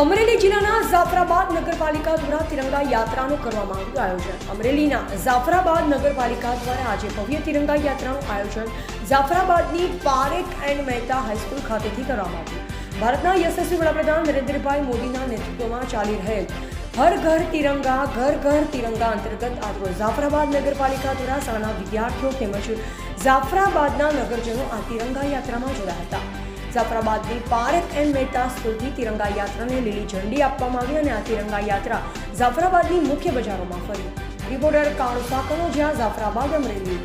અમરેલી જિલ્લાના જાફરાબાદ નગરપાલિકા દ્વારા તિરંગા યાત્રાનું કરવામાં આવ્યું આયોજન. અમરેલીના જાફરાબાદ નગરપાલિકા દ્વારા આજે ભવ્ય તિરંગા યાત્રાનું આયોજન જાફરાબાદની Parekh and Mehta high school ખાતેથી કરવામાં આવ્યું. ભારતના યશસ્વી વડાપ્રધાન નરેન્દ્રભાઈ મોદીના નેતૃત્વમાં ચાલી રહેલ હર ઘર તિરંગા, ઘર ઘર તિરંગા અંતર્ગત આજરોજ જાફરાબાદ નગરપાલિકા દ્વારા શાળાના વિદ્યાર્થીઓ તેમજ જાફરાબાદના નગરજનો આ તિરંગા યાત્રામાં જોડાયા હતા. જાફરાબાદની પારેખ એન્ડ મહેતા સ્કૂલથી તિરંગા યાત્રાને લીલી ઝંડી આપવામાં આવી અને આ તિરંગા યાત્રા જાફરાબાદની મુખ્ય બજારોમાં ફરી. રિપોર્ટર કાળુ સાકનો જ્યાં જાફરાબાદ અમરેલી.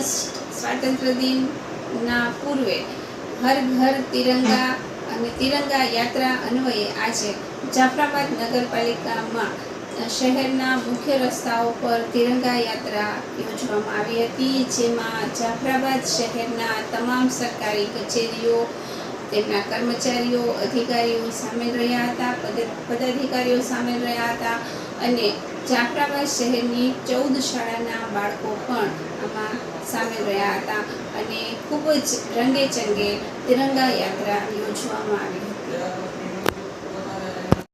ઓગસ્ટ સ્વાતંત્ર્ય દિનના પૂર્વે હર ઘર તિરંગા અને તિરંગા યાત્રા અન્વયે આજે જાફરાબાદ નગરપાલિકામાં શહેરના મુખ્ય રસ્તાઓ પર તિરંગા યાત્રા યોજવામાં આવી હતી, જેમાં જાફરાબાદ શહેરના તમામ સરકારી કચેરીઓ તેમના કર્મચારીઓ, અધિકારીઓ સામેલ રહ્યા હતા, પદ- પદાધિકારીઓ સામેલ રહ્યા હતા અને જાફરાબાદ શહેરની ચૌદ શાળાના બાળકો પણ આમાં સામેલ રહ્યા હતા અને ખૂબ જ રંગે ચંગે તિરંગા યાત્રા યોજવામાં આવી